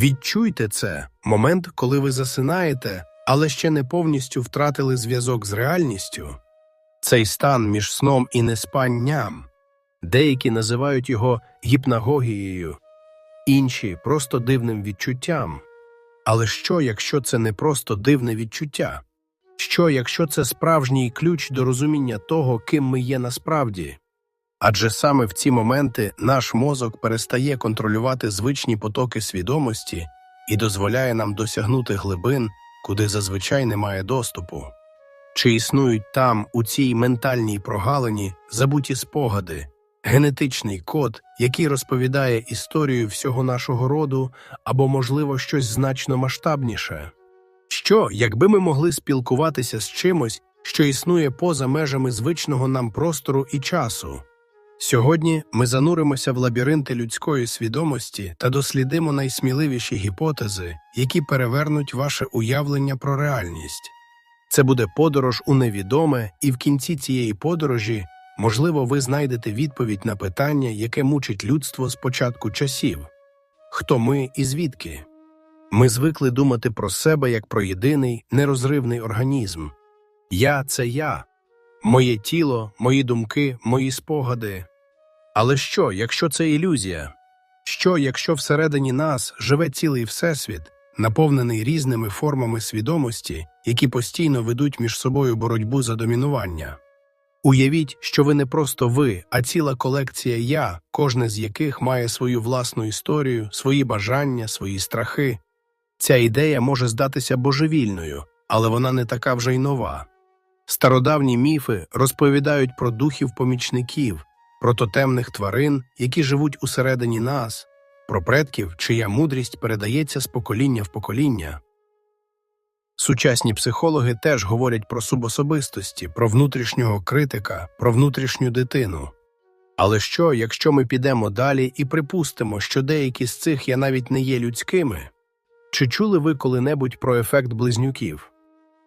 Відчуйте це момент, коли ви засинаєте, але ще не повністю втратили зв'язок з реальністю. Цей стан між сном і неспанням. Деякі називають його гіпнагогією, інші просто дивним відчуттям. Але що, якщо це не просто дивне відчуття? Що, якщо це справжній ключ до розуміння того, ким ми є насправді? Адже саме в ці моменти наш мозок перестає контролювати звичні потоки свідомості і дозволяє нам досягнути глибин, куди зазвичай немає доступу. Чи існують там, у цій ментальній прогалині, забуті спогади, генетичний код, який розповідає історію всього нашого роду, або, можливо, щось значно масштабніше? Що, якби ми могли спілкуватися з чимось, що існує поза межами звичного нам простору і часу? Сьогодні ми зануримося в лабіринти людської свідомості та дослідимо найсміливіші гіпотези, які перевернуть ваше уявлення про реальність. Це буде подорож у невідоме, і в кінці цієї подорожі, можливо, ви знайдете відповідь на питання, яке мучить людство з початку часів хто ми і звідки? Ми звикли думати про себе як про єдиний нерозривний організм. Я це я, моє тіло, мої думки, мої спогади. Але що, якщо це ілюзія? Що, якщо всередині нас живе цілий всесвіт, наповнений різними формами свідомості, які постійно ведуть між собою боротьбу за домінування? Уявіть, що ви не просто ви, а ціла колекція я, кожне з яких має свою власну історію, свої бажання, свої страхи. Ця ідея може здатися божевільною, але вона не така вже й нова. Стародавні міфи розповідають про духів-помічників, про тотемних тварин, які живуть усередині нас, про предків, чия мудрість передається з покоління в покоління. Сучасні психологи теж говорять про субособистості, про внутрішнього критика, про внутрішню дитину. Але що, якщо ми підемо далі і припустимо, що деякі з цих я навіть не є людськими? Чи чули ви коли-небудь про ефект близнюків?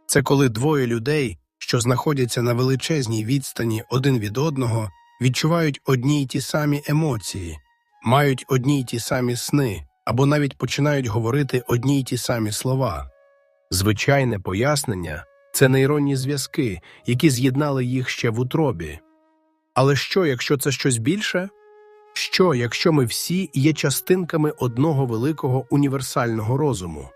Це коли двоє людей, що знаходяться на величезній відстані один від одного, відчувають одні й ті самі емоції, мають одні й ті самі сни або навіть починають говорити одні й ті самі слова. Звичайне пояснення це нейронні зв'язки, які з'єднали їх ще в утробі. Але що, якщо це щось більше? Що, якщо ми всі є частинками одного великого універсального розуму?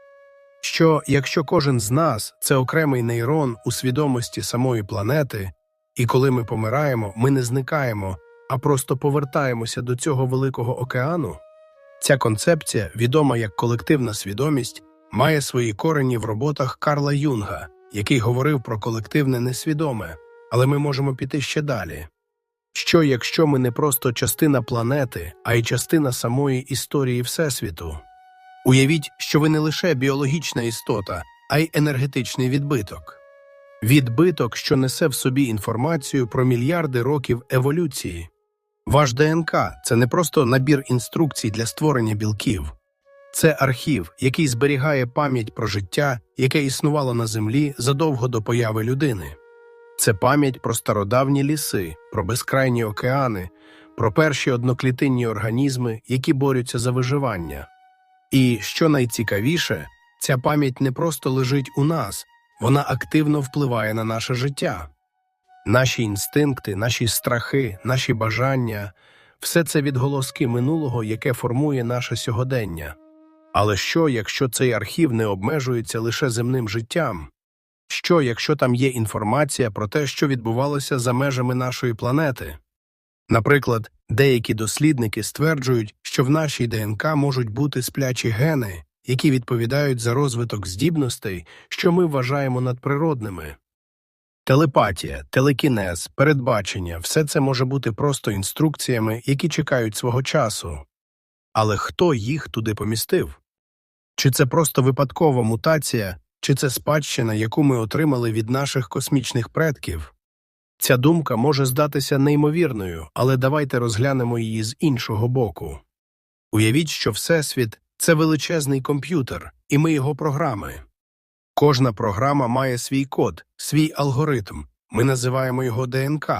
Що, якщо кожен з нас це окремий нейрон у свідомості самої планети, і коли ми помираємо, ми не зникаємо, а просто повертаємося до цього великого океану? Ця концепція, відома як колективна свідомість, має свої корені в роботах Карла Юнга, який говорив про колективне несвідоме, але ми можемо піти ще далі. Що, якщо ми не просто частина планети, а й частина самої історії Всесвіту? Уявіть, що ви не лише біологічна істота, а й енергетичний відбиток. Відбиток, що несе в собі інформацію про мільярди років еволюції. Ваш ДНК це не просто набір інструкцій для створення білків, це архів, який зберігає пам'ять про життя, яке існувало на Землі задовго до появи людини. Це пам'ять про стародавні ліси, про безкрайні океани, про перші одноклітинні організми, які борються за виживання. І, що найцікавіше, ця пам'ять не просто лежить у нас, вона активно впливає на наше життя. Наші інстинкти, наші страхи, наші бажання все це відголоски минулого, яке формує наше сьогодення. Але що, якщо цей архів не обмежується лише земним життям? Що, якщо там є інформація про те, що відбувалося за межами нашої планети? Наприклад, деякі дослідники стверджують, що в нашій ДНК можуть бути сплячі гени, які відповідають за розвиток здібностей, що ми вважаємо надприродними. Телепатія, телекінез, передбачення все це може бути просто інструкціями, які чекають свого часу. Але хто їх туди помістив? Чи це просто випадкова мутація, чи це спадщина, яку ми отримали від наших космічних предків? Ця думка може здатися неймовірною, але давайте розглянемо її з іншого боку. Уявіть, що Всесвіт це величезний комп'ютер, і ми його програми. Кожна програма має свій код, свій алгоритм, ми називаємо його ДНК.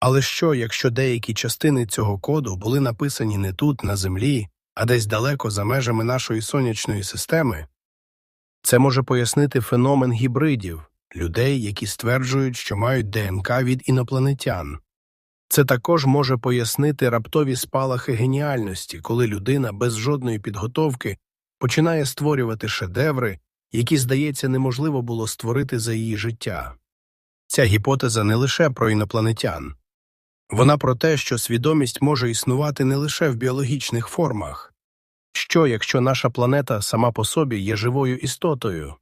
Але що, якщо деякі частини цього коду були написані не тут, на Землі, а десь далеко за межами нашої сонячної системи. Це може пояснити феномен гібридів людей, які стверджують, що мають ДНК від інопланетян. Це також може пояснити раптові спалахи геніальності, коли людина без жодної підготовки починає створювати шедеври, які, здається, неможливо було створити за її життя. Ця гіпотеза не лише про інопланетян. Вона про те, що свідомість може існувати не лише в біологічних формах. Що, якщо наша планета сама по собі є живою істотою?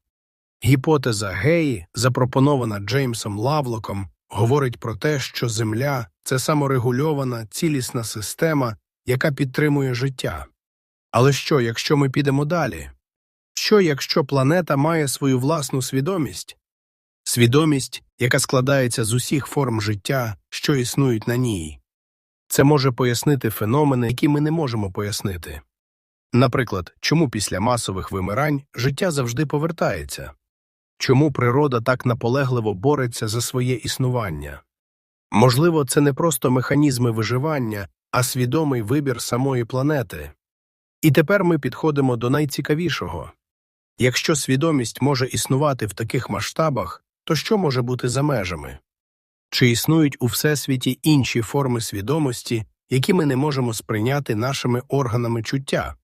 Гіпотеза Геї, запропонована Джеймсом Лавлоком, говорить про те, що Земля це саморегульована, цілісна система, яка підтримує життя. Але що, якщо ми підемо далі? Що, якщо планета має свою власну свідомість? Свідомість, яка складається з усіх форм життя, що існують на ній. Це може пояснити феномени, які ми не можемо пояснити. Наприклад, чому після масових вимирань життя завжди повертається? Чому природа так наполегливо бореться за своє існування? Можливо, це не просто механізми виживання, а свідомий вибір самої планети. І тепер ми підходимо до найцікавішого. Якщо свідомість може існувати в таких масштабах, то що може бути за межами? Чи існують у Всесвіті інші форми свідомості, які ми не можемо сприйняти нашими органами чуття?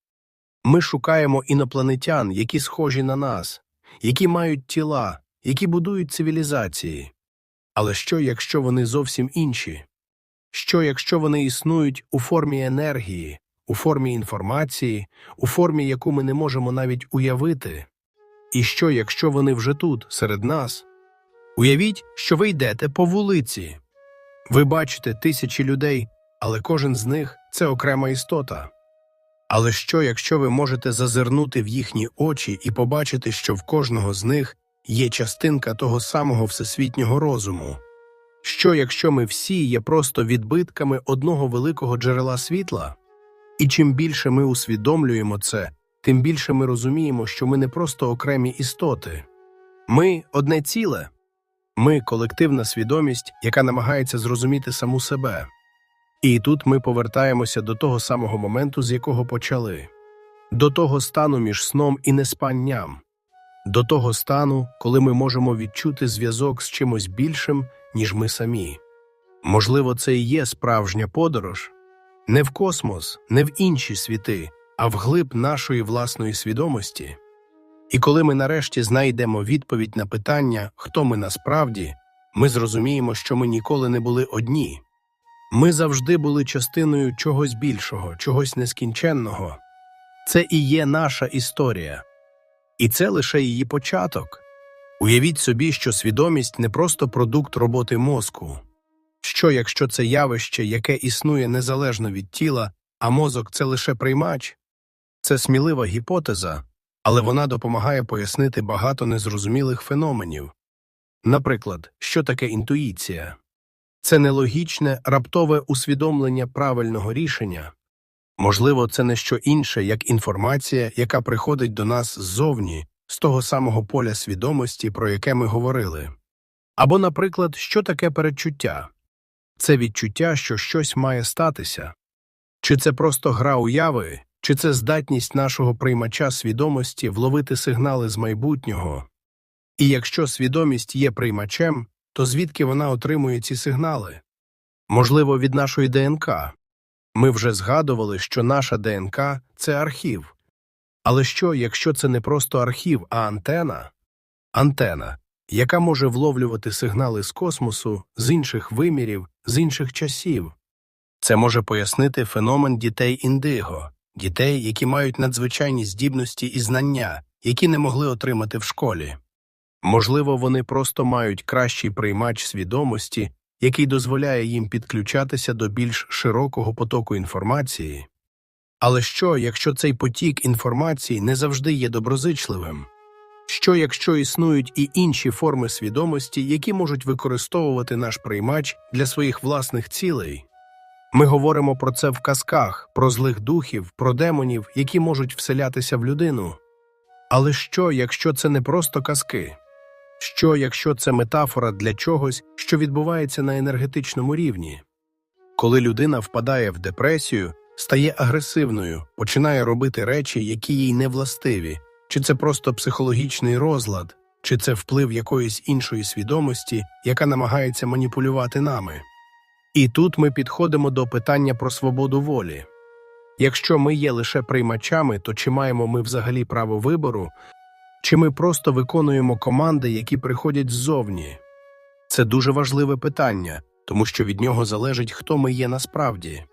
Ми шукаємо інопланетян, які схожі на нас, які мають тіла, які будують цивілізації. Але що, якщо вони зовсім інші? Що, якщо вони існують у формі енергії, у формі інформації, у формі, яку ми не можемо навіть уявити? І що, якщо вони вже тут, серед нас? Уявіть, що ви йдете по вулиці. Ви бачите тисячі людей, але кожен з них це окрема істота. Але що, якщо ви можете зазирнути в їхні очі і побачити, що в кожного з них є частинка того самого всесвітнього розуму? Що, якщо ми всі є просто відбитками одного великого джерела світла? І чим більше ми усвідомлюємо це, тим більше ми розуміємо, що ми не просто окремі істоти. Ми одне ціле. Ми колективна свідомість, яка намагається зрозуміти саму себе. І тут ми повертаємося до того самого моменту, з якого почали, до того стану між сном і неспанням, до того стану, коли ми можемо відчути зв'язок з чимось більшим, ніж ми самі. Можливо, це і є справжня подорож не в космос, не в інші світи, а в глиб нашої власної свідомості. І коли ми нарешті знайдемо відповідь на питання, хто ми насправді, ми зрозуміємо, що ми ніколи не були одні. Ми завжди були частиною чогось більшого, чогось нескінченного. Це і є наша історія. І це лише її початок. Уявіть собі, що свідомість не просто продукт роботи мозку. Що, якщо це явище, яке існує незалежно від тіла, а мозок це лише приймач? Це смілива гіпотеза, але вона допомагає пояснити багато незрозумілих феноменів. Наприклад, що таке інтуїція? Це нелогічне, раптове усвідомлення правильного рішення. Можливо, це не що інше, як інформація, яка приходить до нас ззовні, з того самого поля свідомості, про яке ми говорили. Або, наприклад, що таке передчуття? Це відчуття, що щось має статися. Чи це просто гра уяви, чи це здатність нашого приймача свідомості вловити сигнали з майбутнього? І якщо свідомість є приймачем, то звідки вона отримує ці сигнали? Можливо, від нашої ДНК. Ми вже згадували, що наша ДНК це архів. Але що, якщо це не просто архів, а антена? Антена, яка може вловлювати сигнали з космосу, з інших вимірів, з інших часів. Це може пояснити феномен дітей індиго, дітей, які мають надзвичайні здібності і знання, які не могли отримати в школі. Можливо, вони просто мають кращий приймач свідомості, який дозволяє їм підключатися до більш широкого потоку інформації. Але що, якщо цей потік інформації не завжди є доброзичливим? Що, якщо існують і інші форми свідомості, які можуть використовувати наш приймач для своїх власних цілей? Ми говоримо про це в казках, про злих духів, про демонів, які можуть вселятися в людину. Але що, якщо це не просто казки? Що, якщо це метафора для чогось, що відбувається на енергетичному рівні? Коли людина впадає в депресію, стає агресивною, починає робити речі, які їй не властиві, чи це просто психологічний розлад, чи це вплив якоїсь іншої свідомості, яка намагається маніпулювати нами. І тут ми підходимо до питання про свободу волі. Якщо ми є лише приймачами, то чи маємо ми взагалі право вибору, чи ми просто виконуємо команди, які приходять ззовні? Це дуже важливе питання, тому що від нього залежить, хто ми є насправді.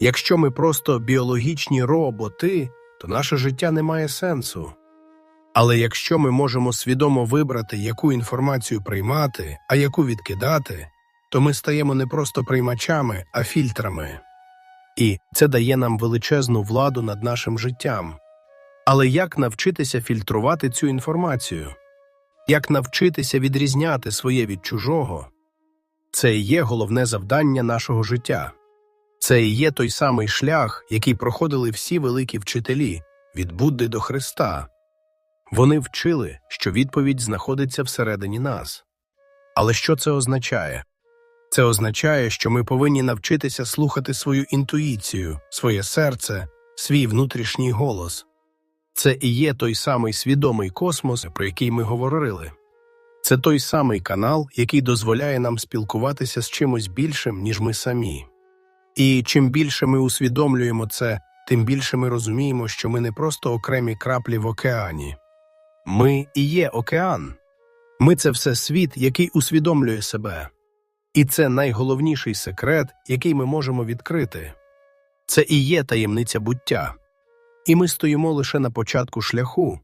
Якщо ми просто біологічні роботи, то наше життя не має сенсу. Але якщо ми можемо свідомо вибрати, яку інформацію приймати, а яку відкидати, то ми стаємо не просто приймачами, а фільтрами. І це дає нам величезну владу над нашим життям. Але як навчитися фільтрувати цю інформацію? Як навчитися відрізняти своє від чужого? Це і є головне завдання нашого життя. Це і є той самий шлях, який проходили всі великі вчителі від Будди до Христа. Вони вчили, що відповідь знаходиться всередині нас. Але що це означає? Це означає, що ми повинні навчитися слухати свою інтуїцію, своє серце, свій внутрішній голос. Це і є той самий свідомий космос, про який ми говорили. Це той самий канал, який дозволяє нам спілкуватися з чимось більшим, ніж ми самі. І чим більше ми усвідомлюємо це, тим більше ми розуміємо, що ми не просто окремі краплі в океані. Ми і є океан. Ми це все світ, який усвідомлює себе. І це найголовніший секрет, який ми можемо відкрити. Це і є таємниця буття. І ми стоїмо лише на початку шляху,